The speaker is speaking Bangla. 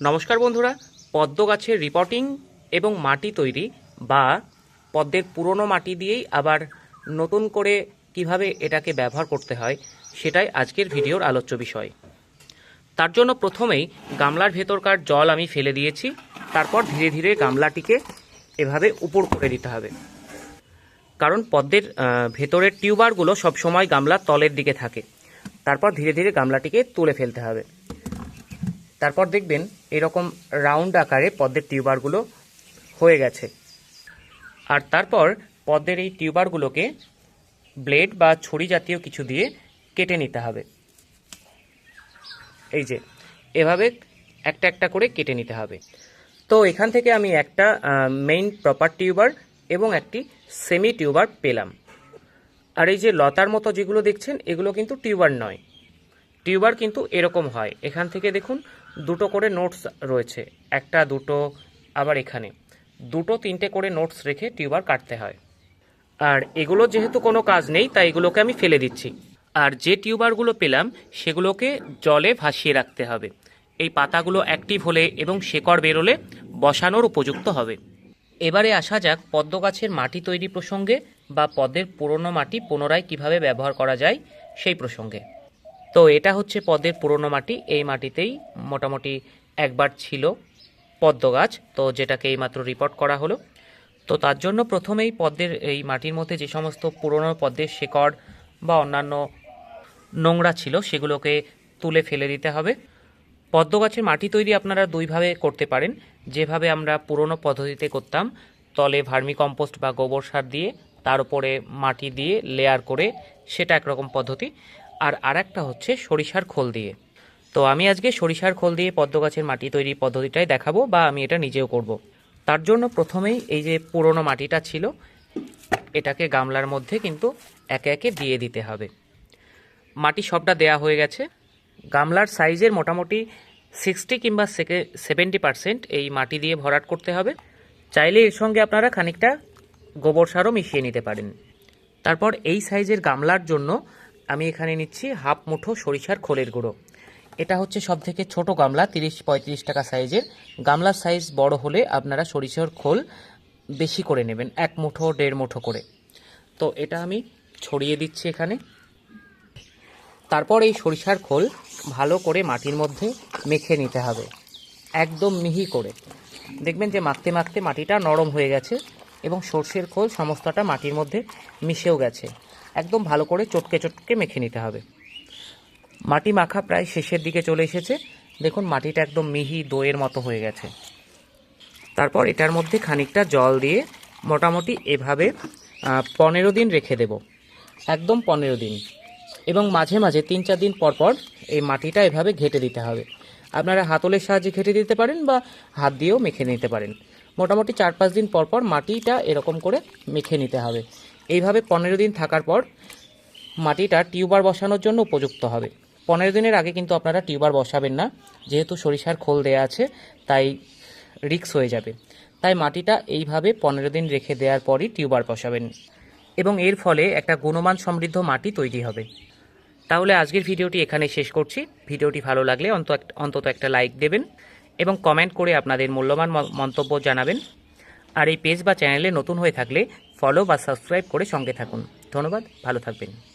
নমস্কার বন্ধুরা, পদ্ম গাছের রিপোর্টিং এবং মাটি তৈরি বা পদ্মের পুরনো মাটি দিয়েই আবার নতুন করে কীভাবে এটাকে ব্যবহার করতে হয়, সেটাই আজকের ভিডিওর আলোচ্য বিষয়। তার জন্য প্রথমেই গামলার ভেতরকার জল আমি ফেলে দিয়েছি, তারপর ধীরে ধীরে গামলাটিকে এভাবে উপর করে দিতে হবে। কারণ পদ্মের ভেতরের টিউবারগুলো সবসময় গামলার তলের দিকে থাকে, তারপর ধীরে ধীরে গামলাটিকে তুলে ফেলতে হবে। তারপর দেখবেন এরকম রাউন্ড আকারে পদ্মের টিউবারগুলো হয়ে গেছে। আর তারপর পদ্মের এই টিউবারগুলোকে ব্লেড বা ছড়ি জাতীয় কিছু দিয়ে কেটে নিতে হবে। এই যে, এভাবে একটা একটা করে কেটে নিতে হবে। তো এখান থেকে আমি একটা মেইন প্রপার টিউবার এবং একটি সেমি টিউবার পেলাম। আর এই যে লতার মতো যেগুলো দেখছেন, এগুলো কিন্তু টিউবার নয়। টিউবার কিন্তু এরকম হয়। এখান থেকে দেখুন, দুটো করে নোটস রয়েছে। একটা, দুটো, আবার এখানে। দুটো, তিনটে করে নোটস রেখে টিউবার কাটতে হয়। আর এগুলো যেহেতু কোনো কাজ নেই, তাই এগুলোকে আমি ফেলে দিচ্ছি। আর যে টিউবারগুলো পেলাম, সেগুলোকে জলে ভাসিয়ে রাখতে হবে। এই পাতাগুলো অ্যাক্টিভ হলে এবং শেকড় বেরোলে বসানোর উপযুক্ত হবে। এবারে আসা যাক পদ্ম গাছের মাটি তৈরি প্রসঙ্গে বা পদ্মের পুরনো মাটি পুনরায় কীভাবে ব্যবহার করা যায় সেই প্রসঙ্গে। তো এটা হচ্ছে পদ্মের পুরনো মাটি। এই মাটিতেই মোটামুটি একবার ছিল পদ্ম গাছ, তো যেটাকে এইমাত্র রিপোর্ট করা হলো। তো তার জন্য প্রথমেই পদ্মের এই মাটির মধ্যে যে সমস্ত পুরনো পদ্মের শেকড় বা অন্যান্য নোংরা ছিল, সেগুলোকে তুলে ফেলে দিতে হবে। পদ্ম গাছের মাটি তৈরি আপনারা দুইভাবে করতে পারেন। যেভাবে আমরা পুরনো পদ্ধতিতে করতাম, তলে ভার্মি কম্পোস্ট বা গোবর সার দিয়ে, তার উপরে মাটি দিয়ে লেয়ার করে, সেটা একরকম পদ্ধতি। আর আরেকটা হচ্ছে সরিষার খোল দিয়ে। তো আমি আজকে সরিষার খোল দিয়ে পদ্ম গাছের মাটি তৈরি পদ্ধতিটাই দেখাবো বা আমি এটা নিজেও করব। তার জন্য প্রথমেই এই যে পুরনো মাটিটা ছিল, এটাকে গামলার মধ্যে কিন্তু একে একে দিয়ে দিতে হবে। মাটি সবটা দেয়া হয়ে গেছে। গামলার সাইজের মোটামুটি সিক্সটি কিংবা সেভেন্টি পার্সেন্ট এই মাটি দিয়ে ভরাট করতে হবে। চাইলে এর সঙ্গে আপনারা খানিকটা গোবর সারও মিশিয়ে নিতে পারেন। তারপর এই সাইজের গামলার জন্য আমি এখানে নিচ্ছি হাফ মুঠো সরিষার খোলের গুঁড়ো। এটা হচ্ছে সব থেকে ছোটো গামলা, তিরিশ পঁয়ত্রিশ টাকা সাইজের। গামলার সাইজ বড় হলে আপনারা সরিষার খোল বেশি করে নেবেন, এক মুঠো, দেড় মুঠো করে। তো এটা আমি ছড়িয়ে দিচ্ছি এখানে। তারপর এই সরিষার খোল ভালো করে মাটির মধ্যে মেখে নিতে হবে, একদম মিহি করে। দেখবেন যে মাখতে মাখতে মাটিটা নরম হয়ে গেছে এবং সর্ষের খোল সমস্তটা মাটির মধ্যে মিশেও গেছে। একদম ভালো করে চটকে চটকে মেখে নিতে হবে। মাটি মাখা প্রায় শেষের দিকে চলে এসেছে। দেখুন, মাটিটা একদম মিহি দইয়ের মতো হয়ে গেছে। তারপর এটার মধ্যে খানিকটা জল দিয়ে মোটামুটি এভাবে পনেরো দিন রেখে দেব। একদম পনেরো দিন। এবং মাঝে মাঝে তিন চার দিন পর পর এই মাটিটা এভাবে ঘেটে দিতে হবে। আপনারা হাতলের সাহায্যে ঘেটে দিতে পারেন বা হাত দিয়েও মেখে নিতে পারেন। মোটামুটি চার পাঁচ দিন পর পর মাটিটা এরকম করে মেখে নিতে হবে। এইভাবে পনেরো দিন থাকার পর মাটিটা টিউবার বসানোর জন্য উপযুক্ত হবে। পনেরো দিনের আগে কিন্তু আপনারা টিউবার বসাবেন না, যেহেতু সরিষার খোল দেয়া আছে, তাই রিক্স হয়ে যাবে। তাই মাটিটা এইভাবে পনেরো দিন রেখে দেওয়ার পরই টিউবার বসাবেন এবং এর ফলে একটা গুণমান সমৃদ্ধ মাটি তৈরি হবে। তাহলে আজকের ভিডিওটি এখানে শেষ করছি। ভিডিওটি ভালো লাগলে অন্ত অন্তত একটা লাইক দেবেন এবং কমেন্ট করে আপনাদের মূল্যবান মন্তব্য জানাবেন। আর এই পেজ বা চ্যানেলে নতুন হয়ে থাকলে ফলো বা সাবস্ক্রাইব করে সঙ্গে থাকুন। ধন্যবাদ ভালো থাকবেন।